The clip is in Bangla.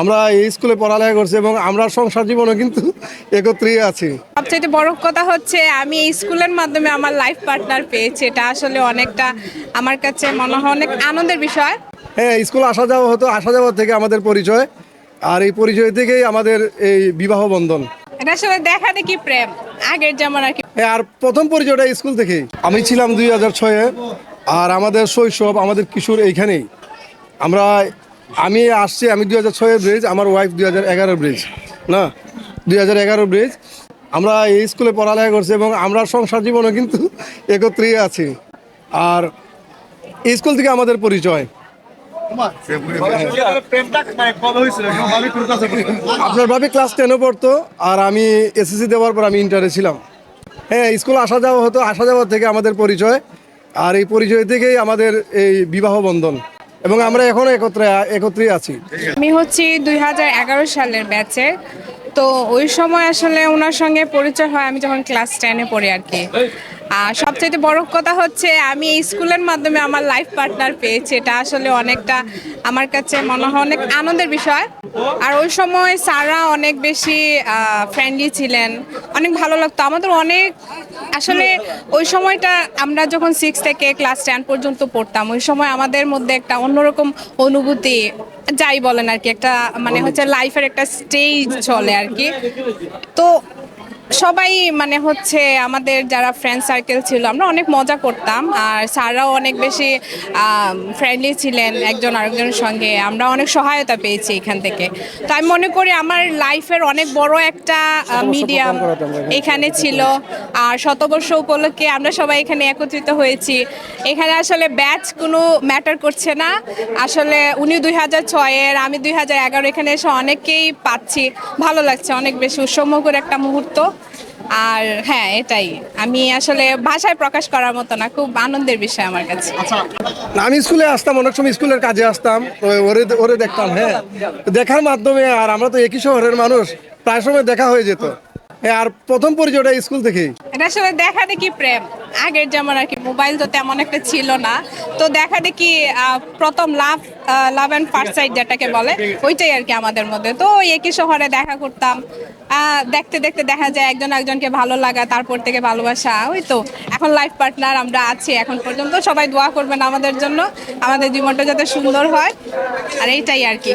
আমরা এই স্কুলে পড়ালেখা করছি এবং আমরা সংসার জীবনে কিন্তু একত্রেই আছি। সবচেয়ে বড় কথা হচ্ছে আমি এই স্কুলের মাধ্যমে আমার লাইফ পার্টনার পেয়েছি। এটা আসলে অনেকটা আমার কাছে মনে হয় অনেক আনন্দের বিষয়। হ্যাঁ স্কুল আসা যাওয়া হতো আসা যাওয়া থেকে আমাদের পরিচয়। আর এই পরিচয় থেকেই আমাদের এই বিবাহ বন্ধন। এটা আসলে দেখা দেখি প্রেম আগের যেমন আর কি। হ্যাঁ আর প্রথম পরিচয়টা স্কুল থেকেই। আমি ছিলাম দুই হাজার ছয়ে আর আমাদের শৈশব আমাদের কিশোর এইখানেই। আমরা আমি আসছি, আমি দুই হাজার ছয়ের ব্রিজ আমার ওয়াইফ দুই হাজার এগারো ব্রিজ না? দুই হাজার এগারো ব্রিজ আমরা এই স্কুলে পড়ালেখা করছি এবং আমরা সংসার জীবনে কিন্তু একত্রেই আছি। আর এই স্কুল থেকে আমাদের পরিচয়। আপনার ভাবি ক্লাস টেনও পড়তো, আর আমি এসএসসি দেওয়ার পর আমি ইন্টারে ছিলাম। হ্যাঁ স্কুল আসা যাওয়া হতো, আসা যাওয়া থেকে আমাদের পরিচয়। আর এই পরিচয় থেকেই আমাদের এই বিবাহ বন্ধন। এবং আমরা এখনও একত্রে একত্রে আছি। আমি হচ্ছি দু হাজার এগারো সালের ব্যাচে তো ওই সময় আসলে ওনার সঙ্গে পরিচয় হয় আমি যখন ক্লাস টেনে পড়ি আর কি। আর সবচেয়ে বড় কথা হচ্ছে আমি স্কুলের মাধ্যমে আমার লাইফ পার্টনার পেয়েছি। এটা আসলে অনেকটা আমার কাছে মনে হয় অনেক আনন্দের বিষয়। আর ওই সময় সারা অনেক বেশি ফ্রেন্ডলি ছিলেন। অনেক ভালো লাগতো। আমাদের অনেক আসলে ওই সময়টা আমরা যখন সিক্স থেকে ক্লাস টেন পর্যন্ত পড়তাম ওই সময় আমাদের মধ্যে একটা অন্যরকম অনুভূতি যাই বলেন আর কি একটা মানে হচ্ছে লাইফের একটা স্টেজ চলে আর কি। তো সবাই মানে হচ্ছে আমাদের যারা ফ্রেন্ড সার্কেল ছিল আমরা অনেক মজা করতাম। আর স্যাররাও অনেক বেশি ফ্রেন্ডলি ছিলেন একজন আরেকজনের সঙ্গে। আমরা অনেক সহায়তা পেয়েছি এখান থেকে। তো আমি মনে করি আমার লাইফের অনেক বড় একটা মিডিয়াম এখানে ছিল। আর শতবর্ষ উপলক্ষে আমরা সবাই এখানে একত্রিত হয়েছি। এখানে আসলে ব্যাচ কোনো ম্যাটার করছে না। আসলে উনি দুই হাজার ছয়ের আমি দুই হাজার এগারো এখানে এসে অনেককেই পাচ্ছি। ভালো লাগছে অনেক বেশি উৎসবমুখর একটা মুহূর্ত। আর হ্যাঁ এটাই। আমি আসলে ভাষায় প্রকাশ করার মতো না খুব আনন্দের বিষয় আমার কাছে। আমি স্কুলে আসতাম অনেক সময় স্কুলের কাজে আসতাম ওরে ওরে দেখতাম হ্যাঁ। দেখার মাধ্যমে আর আমরা তো একই শহরের মানুষ প্রায় সময় দেখা হয়ে যেত। হ্যাঁ আর প্রথম পরিচয়টা স্কুল থেকে এটা আসলে দেখা দেখি প্রেম। আগের যেমন আর কি মোবাইল তো তেমন একটা ছিল না। তো দেখা দেখি প্রথম love love and first sight যেটাকে বলে, ওইটাই আর কি আমাদের মধ্যে। তো একই শহরে দেখা করতাম। দেখতে দেখতে দেখা যায় একজন একজনকে ভালো লাগা, তারপর থেকে ভালোবাসা, ওই তো। এখন লাইফ পার্টনার আমরা আছি এখন পর্যন্ত, সবাই দোয়া করবেন আমাদের জন্য, আমাদের জীবনটা যাতে সুন্দর হয়। আর এইটাই আর কি।